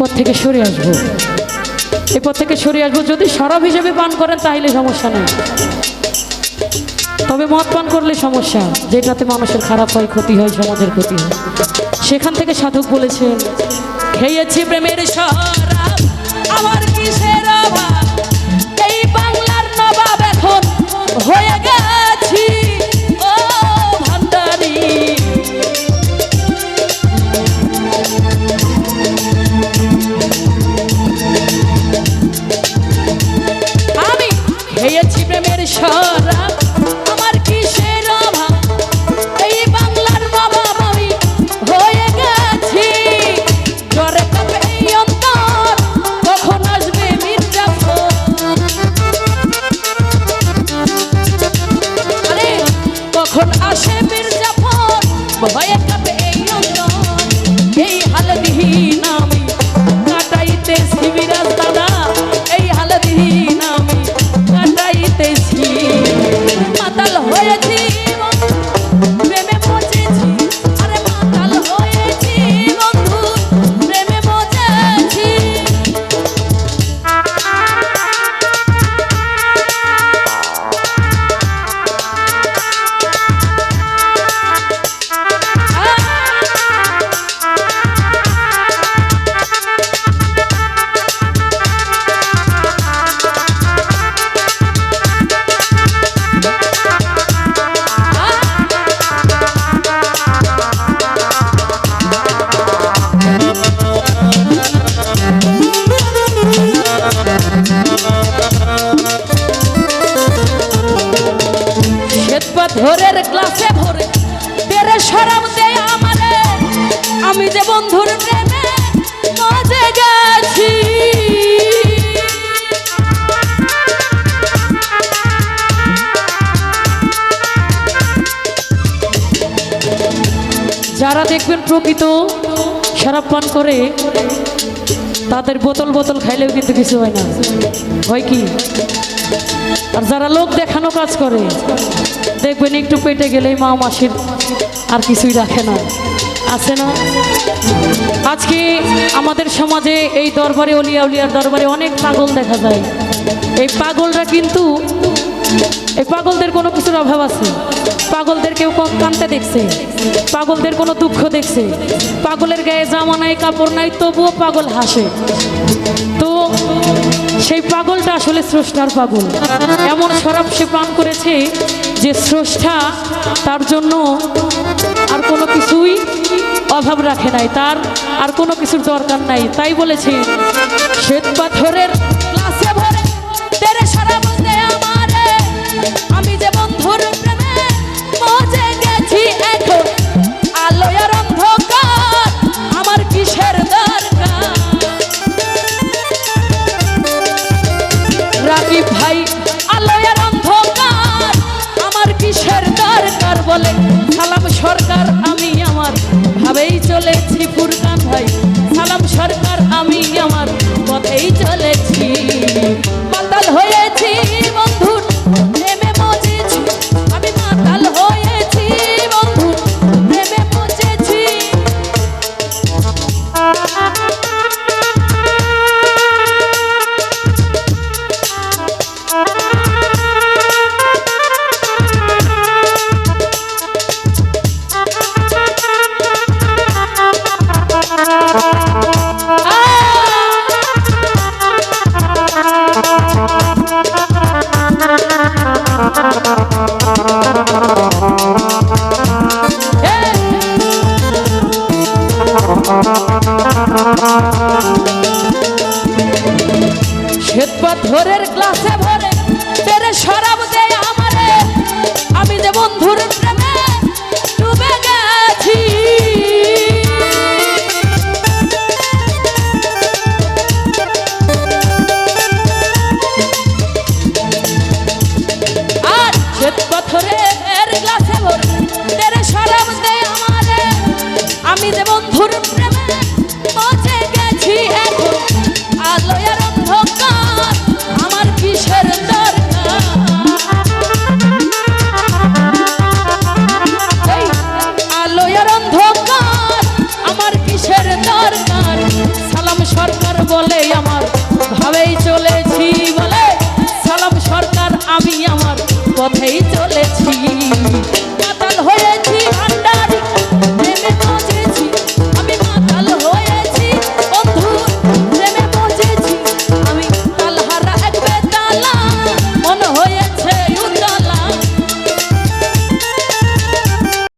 পথ থেকে সরে আসব। এ পথ থেকে সরে আসব যদি সরব হিসেবে পান করেন তাহলে সমস্যা নেই। তবে মদ পান করলে সমস্যা, যেটাতে মানুষের খারাপ হয়, ক্ষতি হয়, সমাজের ক্ষতি হয়। সেখান থেকে সাধক বলেছেন, খেয়েছি প্রেমের শরাব আমার কিসের অভাব? কখন আসে মির্জাফর ভয়ে কাঁপে ধরের গ্লাসে ভরে তেরে সরাব দে আমারে। আমি যে বন্ধুর প্রেমে মজে গেছি। যারা দেখবেন প্রকৃত শরাব পান করে, তাদের বোতল বোতল খাইলেও কিন্তু কিছু হয় না। হয় কি? আর যারা লোক দেখানো কাজ করে দেখবেন একটু পেটে গেলেই মা মাসির আর কিছুই রাখে না। আছে না? আজকে আমাদের সমাজে এই দরবারে, অলিয়া উলিয়ার দরবারে অনেক পাগল দেখা যায়। এই পাগলরা কিন্তু, এই পাগলদের কোনো কিছুর অভাব আছে। পাগলদের কেউ কানতে দেখছে। পাগলদের কোনো দুঃখ দেখছে। পাগলের গায়ে জামা নাই, কাপড় নাই, তবুও পাগল হাসে। তো সেই পাগলটা আসলে স্রষ্টার পাগল। এমন শরাব সে পান করেছে যে স্রষ্টা, তার জন্য আর কোনো কিছুই অভাব রাখে নাই, তার আর কোনো কিছুর দরকার নাই। তাই বলেছে শ্বেত পাথরের বলে সালাম সরকার আমি আমার ভাবেই চলেছি ফুরকান ভাই। সালাম সরকার শ্বেত পাথরের গ্লাসে ভরে পেরে শরাব দেয় আমারে। আমি যে বন্ধুর প্রেমে